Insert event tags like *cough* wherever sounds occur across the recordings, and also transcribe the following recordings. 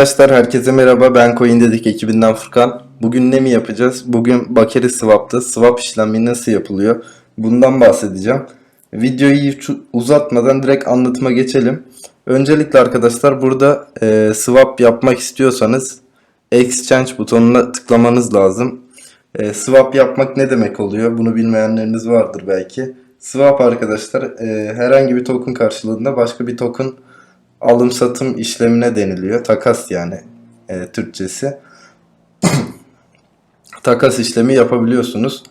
Arkadaşlar herkese merhaba ben Coin Dedik ekibinden Furkan. Bugün ne mi yapacağız? Bugün Bakeri Swap'ta swap işlemi nasıl yapılıyor? Bundan bahsedeceğim. Videoyu uzatmadan direkt anlatıma geçelim. Öncelikle arkadaşlar burada e, swap yapmak istiyorsanız Exchange butonuna tıklamanız lazım. E, swap yapmak ne demek oluyor? Bunu bilmeyenleriniz vardır belki. Swap arkadaşlar e, herhangi bir token karşılığında başka bir token alım satım işlemine deniliyor. Takas yani e, Türkçesi. *clears throat* Takas işlemi yapabiliyorsunuz.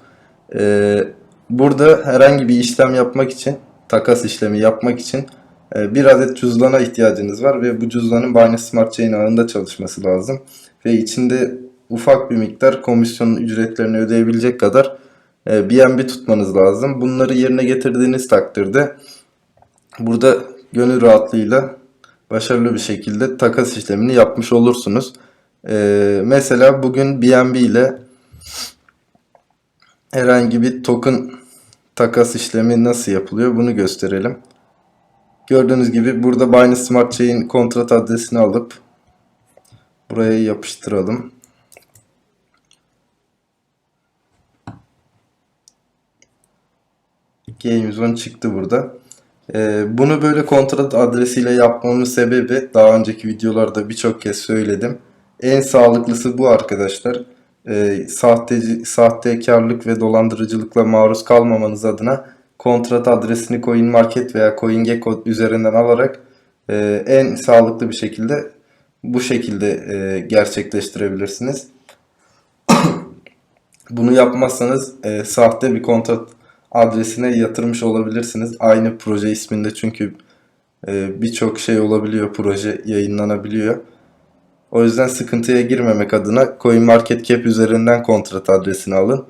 E, burada herhangi bir işlem yapmak için, takas işlemi yapmak için e, bir adet cüzdana ihtiyacınız var ve bu cüzdanın Binance Smart Chain ağında çalışması lazım. Ve içinde ufak bir miktar komisyonun ücretlerini ödeyebilecek kadar e, BNB tutmanız lazım. Bunları yerine getirdiğiniz takdirde burada gönül rahatlığıyla başarılı bir şekilde takas işlemini yapmış olursunuz. Ee, mesela bugün BNB ile herhangi bir token takas işlemi nasıl yapılıyor bunu gösterelim. Gördüğünüz gibi burada Binance Smart Chain kontrat adresini alıp buraya yapıştıralım. Gamezone çıktı burada. Ee, bunu böyle kontrat adresiyle yapmamın sebebi daha önceki videolarda birçok kez söyledim. En sağlıklısı bu arkadaşlar. Ee, sahteci, sahtekarlık ve dolandırıcılıkla maruz kalmamanız adına kontrat adresini CoinMarket veya CoinGecko üzerinden alarak e, en sağlıklı bir şekilde bu şekilde e, gerçekleştirebilirsiniz. *coughs* Bunu yapmazsanız e, sahte bir kontrat adresine yatırmış olabilirsiniz. Aynı proje isminde çünkü e, birçok şey olabiliyor, proje yayınlanabiliyor. O yüzden sıkıntıya girmemek adına CoinMarketCap üzerinden kontrat adresini alın.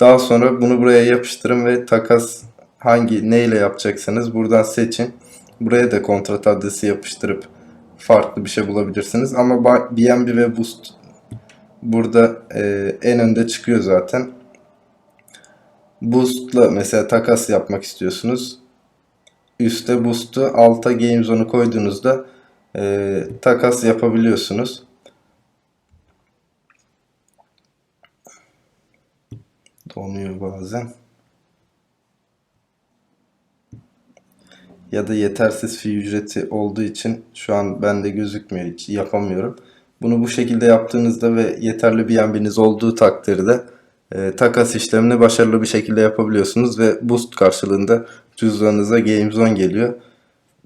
Daha sonra bunu buraya yapıştırın ve takas hangi neyle yapacaksanız buradan seçin. Buraya da kontrat adresi yapıştırıp farklı bir şey bulabilirsiniz. Ama BNB ve Boost burada e, en önde çıkıyor zaten. Boost'la mesela takas yapmak istiyorsunuz. Üste Boost'u, alta Game Zone'u koyduğunuzda e, takas yapabiliyorsunuz. Donuyor bazen. Ya da yetersiz fi ücreti olduğu için şu an bende gözükmüyor hiç yapamıyorum. Bunu bu şekilde yaptığınızda ve yeterli bir BNB'niz olduğu takdirde e, takas işlemini başarılı bir şekilde yapabiliyorsunuz ve boost karşılığında cüzdanınıza GameZone geliyor.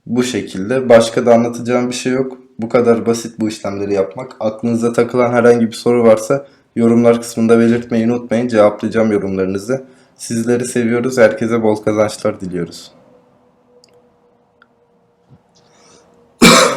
Bu şekilde. Başka da anlatacağım bir şey yok. Bu kadar basit bu işlemleri yapmak. Aklınıza takılan herhangi bir soru varsa yorumlar kısmında belirtmeyi unutmayın. Cevaplayacağım yorumlarınızı. Sizleri seviyoruz. Herkese bol kazançlar diliyoruz.